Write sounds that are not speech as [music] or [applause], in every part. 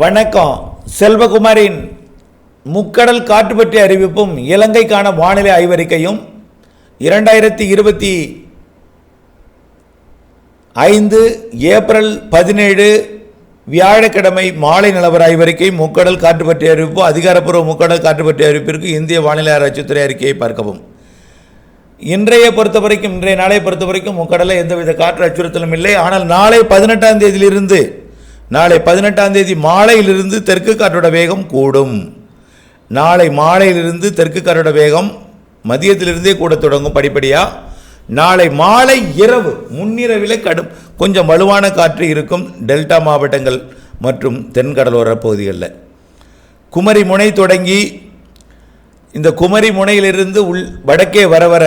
வணக்கம். செல்வகுமாரின் முக்கடல் காற்று பற்றிய அறிவிப்பும் இலங்கைக்கான வானிலை ஆய்வறிக்கையும் இரண்டாயிரத்தி இருபத்தி ஐந்து ஏப்ரல் பதினேழு வியாழக்கிழமை மாலை நிலவர ஆய்வறிக்கை முக்கடல் காற்று பற்றிய அறிவிப்பு அதிகாரப்பூர்வ முக்கடல் காற்று பற்றிய அறிவிப்பிற்கு இந்திய வானிலை ஆராய்ச்சித்துறை அறிக்கையை பார்க்கவும். இன்றைய பொறுத்த வரைக்கும் இன்றைய நாளை பொறுத்த வரைக்கும் முக்கடலில் எந்தவித காற்று அச்சுறுத்தலும் இல்லை. ஆனால் நாளை பதினெட்டாம் தேதியிலிருந்து நாளை பதினெட்டாம் தேதி மாலையிலிருந்து தெற்கு காற்றோட வேகம் கூடும். நாளை மாலையிலிருந்து தெற்கு காற்றோட வேகம் மதியத்திலிருந்தே கூட தொடங்கும் படிப்படியாக நாளை மாலை இரவு முன்னிரவில் கடும் கொஞ்சம் வலுவான காற்று இருக்கும் டெல்டா மாவட்டங்கள் மற்றும் தென்கடலோர பகுதிகளில். குமரி முனை தொடங்கி இந்த குமரி முனையிலிருந்து உள் வடக்கே வர வர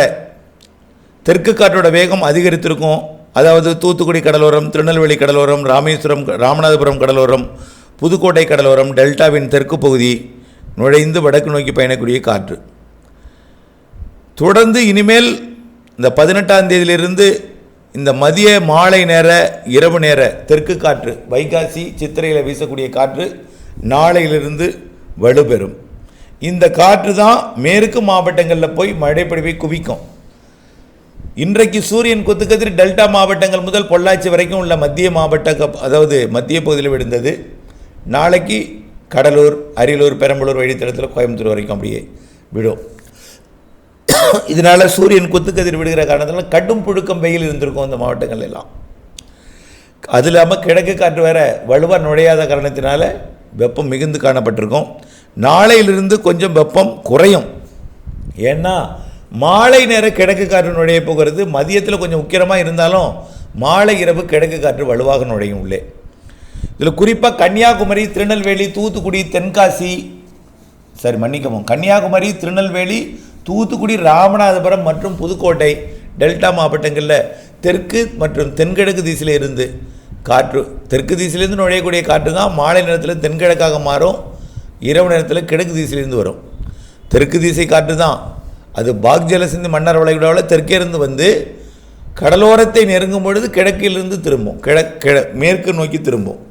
தெற்கு காற்றோட வேகம் அதிகரித்திருக்கும். அதாவது தூத்துக்குடி கடலோரம் திருநெல்வேலி கடலோரம் ராமேஸ்வரம் ராமநாதபுரம் கடலோரம் புதுக்கோட்டை கடலோரம் டெல்டாவின் தெற்கு பகுதி நுழைந்து வடக்கு நோக்கி பயணக்கூடிய காற்று. தொடர்ந்து இனிமேல் இந்த பதினெட்டாம் தேதியிலிருந்து இந்த மதிய மாலை நேர இரவு நேர தெற்கு காற்று வைகாசி சித்திரையில் வீசக்கூடிய காற்று நாளையிலிருந்து வலுப்பெறும். இந்த காற்று தான் மேற்கு மாவட்டங்களில் போய் மழைப்படிவை குவிக்கும். இன்றைக்கு சூரியன் கொத்துக்கதிர் டெல்டா மாவட்டங்கள் முதல் பொள்ளாச்சி வரைக்கும் உள்ள மத்திய மாவட்ட கப்- அதாவது மத்திய பகுதியில் விழுந்தது. நாளைக்கு கடலூர் அரியலூர் பெரம்பலூர் வழித்தடத்தில் கோயம்புத்தூர் வரைக்கும் அப்படியே விடும். [coughs] இதனால் சூரியன் கொத்துக்கதிர் விடுகிற காரணத்தினால கடும் புழுக்கம் வெயில் இருந்திருக்கும் இந்த மாவட்டங்கள் எல்லாம். அது இல்லாமல் கிழக்கு காற்று வேற வலுவாக நுழையாத காரணத்தினால வெப்பம் மிகுந்து காணப்பட்டிருக்கும். நாளையிலிருந்து கொஞ்சம் வெப்பம் குறையும். ஏன்னா மாலை நேர கிழக்கு காற்று நுழைய போகிறது. மதியத்தில் கொஞ்சம் உக்கிரமாக இருந்தாலும் மாலை இரவு கிழக்கு காற்று வலுவாக நுழையும் உள்ளே. இதில் குறிப்பாக கன்னியாகுமரி திருநெல்வேலி தூத்துக்குடி தென்காசி சரி மன்னிக்கவும் கன்னியாகுமரி திருநெல்வேலி தூத்துக்குடி ராமநாதபுரம் மற்றும் புதுக்கோட்டை டெல்டா மாவட்டங்களில் தெற்கு மற்றும் தென்கிழக்கு திசையில் இருந்து காற்று தெற்கு திசையிலேருந்து நுழையக்கூடிய காற்று தான் மாலை நேரத்தில் தென்கிழக்காக மாறும். இரவு நேரத்தில் கிழக்கு திசையிலேருந்து வரும். தெற்கு திசை காற்று தான். அது பாக் ஜலசிந்து மன்னர் வளைகுடாவில் தெற்கே இருந்து வந்து கடலோரத்தை நெருங்கும் பொழுது கிழக்கிலிருந்து திரும்பும். கிழ கிழ மேற்கு நோக்கி திரும்பும்.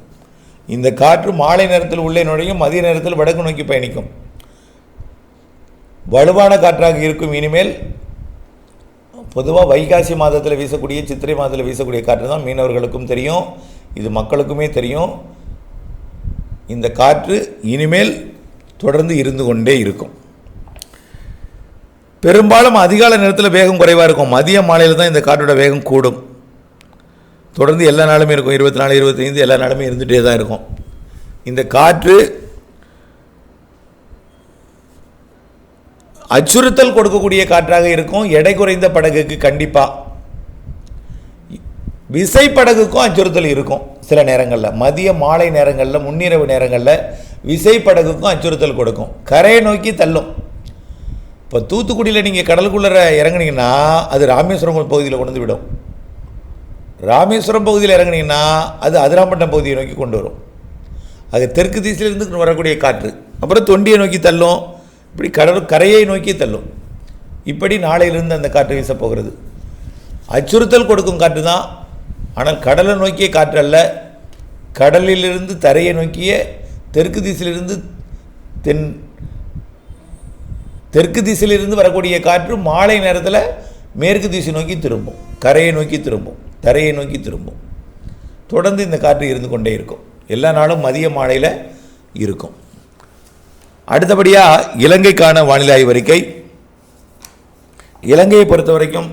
இந்த காற்று மாலை நேரத்தில் உள்ளே நுழையும் மதிய நேரத்தில் வடக்கு நோக்கி பயணிக்கும். வலுவான காற்றாக இருக்கும். இனிமேல் பொதுவாக வைகாசி மாதத்தில் வீசக்கூடிய சித்திரை மாதத்தில் வீசக்கூடிய காற்று தான் மீனவர்களுக்கும் தெரியும். இது மக்களுக்குமே தெரியும். இந்த காற்று இனிமேல் தொடர்ந்து இருந்து கொண்டே இருக்கும். பெரும்பாலும் அதிகாலை நேரத்தில் வேகம் குறைவாக இருக்கும். மதிய மாலையில் தான் இந்த காற்றோட வேகம் கூடும். தொடர்ந்து எல்லா நாளுமே இருக்கும். இருபத்தி நாலு இருபத்தைந்து எல்லா நாளுமே இருந்துகிட்டே தான் இருக்கும். இந்த காற்று அச்சுறுத்தல் கொடுக்கக்கூடிய காற்றாக இருக்கும். எடை குறைந்த படகுக்கு கண்டிப்பாக விசைப்படகுக்கும் அச்சுறுத்தல் இருக்கும் சில நேரங்களில். மதிய மாலை நேரங்களில் முன்னிரவு நேரங்களில் விசைப்படகுக்கும் அச்சுறுத்தல் கொடுக்கும். கரையை நோக்கி தள்ளும். இப்போ தூத்துக்குடியில் நீங்கள் கடலுக்குள்ளே இறங்குனீங்கன்னா அது ராமேஸ்வரம் பகுதியில் கொண்டு வந்து விடும். ராமேஸ்வரம் பகுதியில் இறங்குனீங்கன்னா அது அதிராம்பட்டம் பகுதியை நோக்கி கொண்டு வரும். அது தெற்கு திசையிலிருந்து வரக்கூடிய காற்று. அப்புறம் தொண்டியை நோக்கி தள்ளும். இப்படி கடல் கரையை நோக்கி தள்ளும். இப்படி நாளையிலிருந்து அந்த காற்று வீசப்போகிறது அச்சுறுத்தல் கொடுக்கும் காற்று தான். ஆனால் கடலை நோக்கிய காற்று அல்ல. கடலிலிருந்து தரையை நோக்கிய தெற்கு திசையிலிருந்து தென் தெற்கு திசையிலிருந்து வரக்கூடிய காற்று மாலை நேரத்தில் மேற்கு திசை நோக்கி திரும்பும். கரையை நோக்கி திரும்பும். தரையை நோக்கி திரும்பும். தொடர்ந்து இந்த காற்று இருந்து கொண்டே இருக்கும். எல்லா நாளும் மதிய மாலையில் இருக்கும். அடுத்தபடியாக இலங்கைக்கான வானிலை ஆய்வறிக்கை. இலங்கையை பொறுத்த வரைக்கும்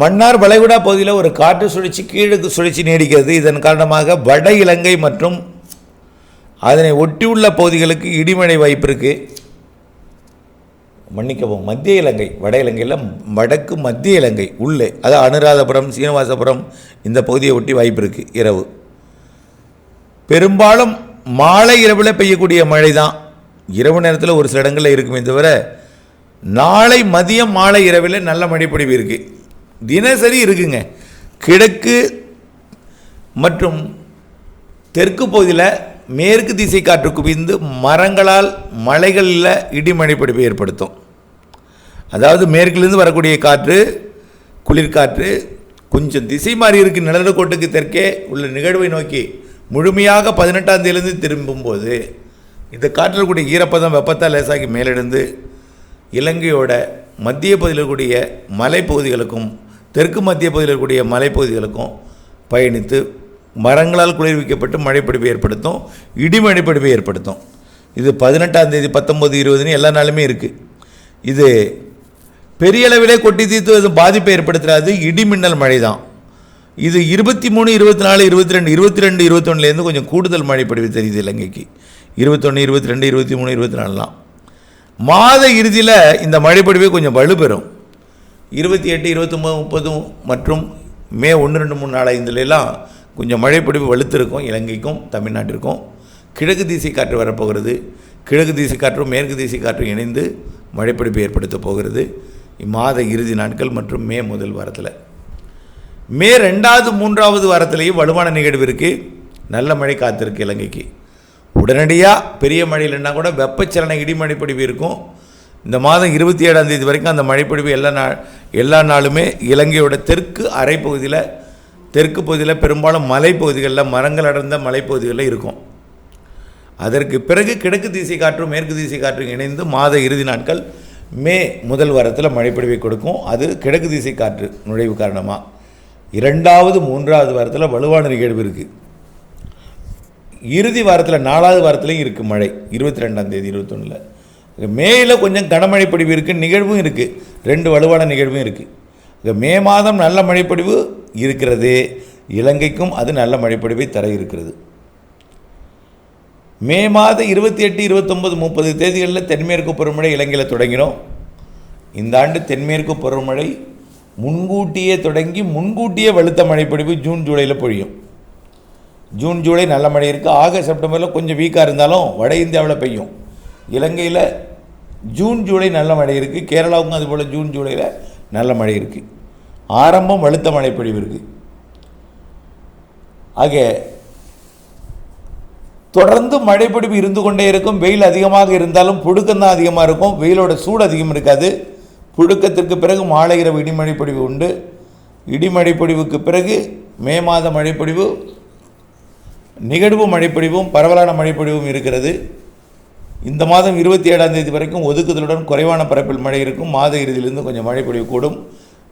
மன்னார் வளைகுடா பகுதியில் ஒரு காற்று சுழற்சி கீழே சுழற்சி நீடிக்கிறது. இதன் காரணமாக வட இலங்கை மற்றும் அதனை ஒட்டியுள்ள பகுதிகளுக்கு இடிமழை வாய்ப்பு இருக்குது மன்னிக்கவும் மத்திய இலங்கை வட இலங்கையில் வடக்கு மத்திய இலங்கை உள்ளே அதாவது அனுராதபுரம் சீனிவாசபுரம் இந்த பகுதியை ஒட்டி வாய்ப்பு இருக்குது இரவு. பெரும்பாலும் மாலை இரவில் பெய்யக்கூடிய மழை தான் இரவு நேரத்தில் ஒரு சில இடங்களில் இருக்குமே தவிர நாளை மதியம் மாலை இரவில் நல்ல மழைப்பொழிவு இருக்குது தினசரி இருக்குங்க. கிழக்கு மற்றும் தெற்கு பகுதியில் மேற்கு திசை காற்று குவிந்து மரங்களால் மலைகளில் இடி பொழிவை ஏற்படுத்தும். அதாவது மேற்கிலிருந்து வரக்கூடிய காற்று குளிர்காற்று கொஞ்சம் திசை மாறி இருக்கு நிலநடுக்கோட்டுக்கு தெற்கே உள்ள நிகழ்வை நோக்கி முழுமையாக பதினெட்டாம் தேதியிலேருந்து திரும்பும்போது இந்த காற்றில் கூடிய ஈரப்பதம் வெப்பத்தால் லேசாகி மேலெழுந்து இலங்கையோட மத்திய பகுதியில் கூடிய மலைப்பகுதிகளுக்கும் தெற்கு மத்திய பகுதியில் கூடிய மலைப்பகுதிகளுக்கும் பயணித்து மரங்களால் குளிர்விக்கப்பட்டு மழைப்பிடிப்பை ஏற்படுத்தும் இடிமழைப்பிடிப்பை ஏற்படுத்தும். இது பதினெட்டாம் தேதி பத்தொம்பது இருபதுன்னு எல்லா நாளுமே இருக்குது இது பெரிய அளவிலே கொட்டி தீர்த்து எதுவும் பாதிப்பை ஏற்படுத்துறாது இடிமின்னல் மழை தான் இது இருபத்தி மூணு இருபத்தி நாலு இருபத்தி ரெண்டு இருபத்தி ரெண்டு இருபத்தொன்னுலேருந்து கொஞ்சம் கூடுதல் மழை படிவு தெரியுது இலங்கைக்கு. இருபத்தொன்று இருபத்தி ரெண்டு இருபத்தி மூணு இருபத்தி நாலுலாம் மாத இறுதியில் இந்த மழைப்படிவே கொஞ்சம் வலுப்பெறும். இருபத்தி எட்டு இருபத்தொம்பது முப்பது மற்றும் மே ஒன்று ரெண்டு மூணு நாலு ஐந்துலலாம் கொஞ்சம் மழைப்படிவு வலுத்திருக்கும் இலங்கைக்கும் தமிழ்நாட்டிற்கும். கிழக்கு திசை காற்று வரப்போகிறது. கிழக்கு திசை காற்றும் மேற்கு திசை காற்றும் இணைந்து மழைப்பொழிவு ஏற்படுத்தப் போகிறது. இம்மாத இறுதி நாட்கள் மற்றும் மே முதல் வாரத்தில். மே ரெண்டாவது மூன்றாவது வாரத்திலேயும் வலுவான நிகழ்வு இருக்குது நல்ல மழை காத்திருக்கு இலங்கைக்கு. உடனடியாக பெரிய மழை இல்லைன்னா கூட வெப்பச்சலன இடிமழை இருக்கும். இந்த மாதம் இருபத்தி ஏழாம் தேதி வரைக்கும் அந்த மழைப்பொழிவு எல்லா நாள் எல்லா நாளுமே இலங்கையோட தெற்கு அரைப்பகுதியில் தெற்கு பகுதியில் பெரும்பாலும் மலைப்பகுதிகளில் மரங்கள் அடர்ந்த மலைப்பகுதிகளில் இருக்கும். அதற்கு பிறகு கிழக்கு திசை காற்றும் மேற்கு திசை காற்றும் இணைந்து மாத இறுதி நாட்கள் மே முதல் வாரத்தில் மழைப்பொழிவை கொடுக்கும். அது கிழக்கு திசை காற்று நுழைவு காரணமாக இரண்டாவது மூன்றாவது வாரத்தில் வலுவான நிகழ்வு இருக்குது இறுதி வாரத்தில் நாலாவது வாரத்துலையும் இருக்குது மழை. இருபத்தி ரெண்டாம் தேதி இருபத்தொன்னில். மேயில் கொஞ்சம் கனமழை இருக்குது நிகழ்வும் இருக்குது ரெண்டு வலுவான நிகழ்வும் இருக்குது மே மாதம் நல்ல மழைப்பொழிவு இருக்கிறது. இலங்கைக்கும் அது நல்ல மழைப்பொழிவை தர இருக்கிறது. மே மாதம் இருபத்தி எட்டு இருபத்தொம்பது முப்பது தேதிகளில் தென்மேற்கு பருவமழை இலங்கையில் தொடங்கினோம். இந்த ஆண்டு தென்மேற்கு பருவமழை முன்கூட்டியே தொடங்கி முன்கூட்டியே வலுத்த மழைப்பொழிவு ஜூன் ஜூலையில் பொழியும். ஜூன் ஜூலை நல்ல மழை இருக்குது. ஆகஸ்ட் செப்டம்பரில் கொஞ்சம் வீக்காக இருந்தாலும் வட இந்தியாவில் பெய்யும். இலங்கையில் ஜூன் ஜூலை நல்ல மழை இருக்குது. கேரளாவுக்கும் அதுபோல் ஜூன் ஜூலையில் நல்ல மழை இருக்குது. ஆரம்பம் வலுத்த மழைப்பொழிவு இருக்குது. ஆக தொடர்ந்து மழைப்பிடிப்பு இருந்து கொண்டே இருக்கும். வெயில் அதிகமாக இருந்தாலும் புழுக்கம் தான் அதிகமாக இருக்கும். வெயிலோட சூடு அதிகம் இருக்காது. புழுக்கத்திற்கு பிறகு மாலை இரவு இடிமழை உண்டு. இடிமழைப்பொடிவுக்கு பிறகு மே மாத மழைப்பொழிவு நிகழ்வு மழைப்பொழிவும் பரவலான மழைப்பொழிவும் இருக்கிறது. இந்த மாதம் இருபத்தி ஏழாம் தேதி வரைக்கும் ஒதுக்குதலுடன் குறைவான பரப்பில் மழை இருக்கும். மாத இறுதியிலிருந்து கொஞ்சம் மழைப்பொழிவு கூடும்.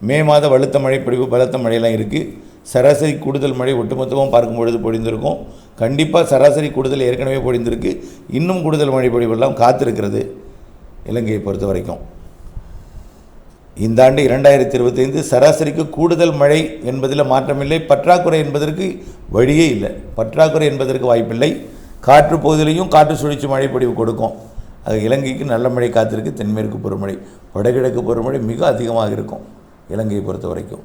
மே மாத வலுத்த மழைப்பொழிவு பலத்த மழையெல்லாம் இருக்குது சராசரி கூடுதல் மழை ஒட்டுமொத்தமாக பார்க்கும் பொழுது பொழிந்திருக்கும். கண்டிப்பாக சராசரி கூடுதல் ஏற்கனவே பொழிந்திருக்கு. இன்னும் கூடுதல் மழை பொழிவெல்லாம் காத்திருக்கிறது இலங்கையை பொறுத்த வரைக்கும். இந்த ஆண்டு இரண்டாயிரத்தி இருபத்தைந்து சராசரிக்கு கூடுதல் மழை என்பதில் மாற்றமில்லை. பற்றாக்குறை என்பதற்கு வழியே இல்லை. பற்றாக்குறை என்பதற்கு வாய்ப்பில்லை. காற்று பகுதியிலையும் காற்று சுழற்சி மழை பொழிவு கொடுக்கும். அது இலங்கைக்கு நல்ல மழை காத்திருக்கு. தென்மேற்கு பருவமழை வடகிழக்கு பருவமழை மிக அதிகமாக இருக்கும் இலங்கையை பொறுத்த வரைக்கும்.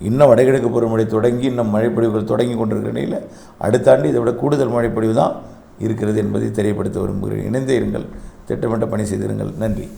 இன்னும் வடகிழக்கு பருவமழை தொடங்கி இன்னும் மழைப்பொழிவுகள் தொடங்கி கொண்டிருக்கிற நிலையில் அடுத்த ஆண்டு இதை விட கூடுதல் மழைப்பொழிவு தான் இருக்கிறது என்பதை தெரியப்படுத்த விரும்புகிறேன். இணைந்தே இருங்கள். திட்டமிட்ட பணி செய்திருங்கள். நன்றி.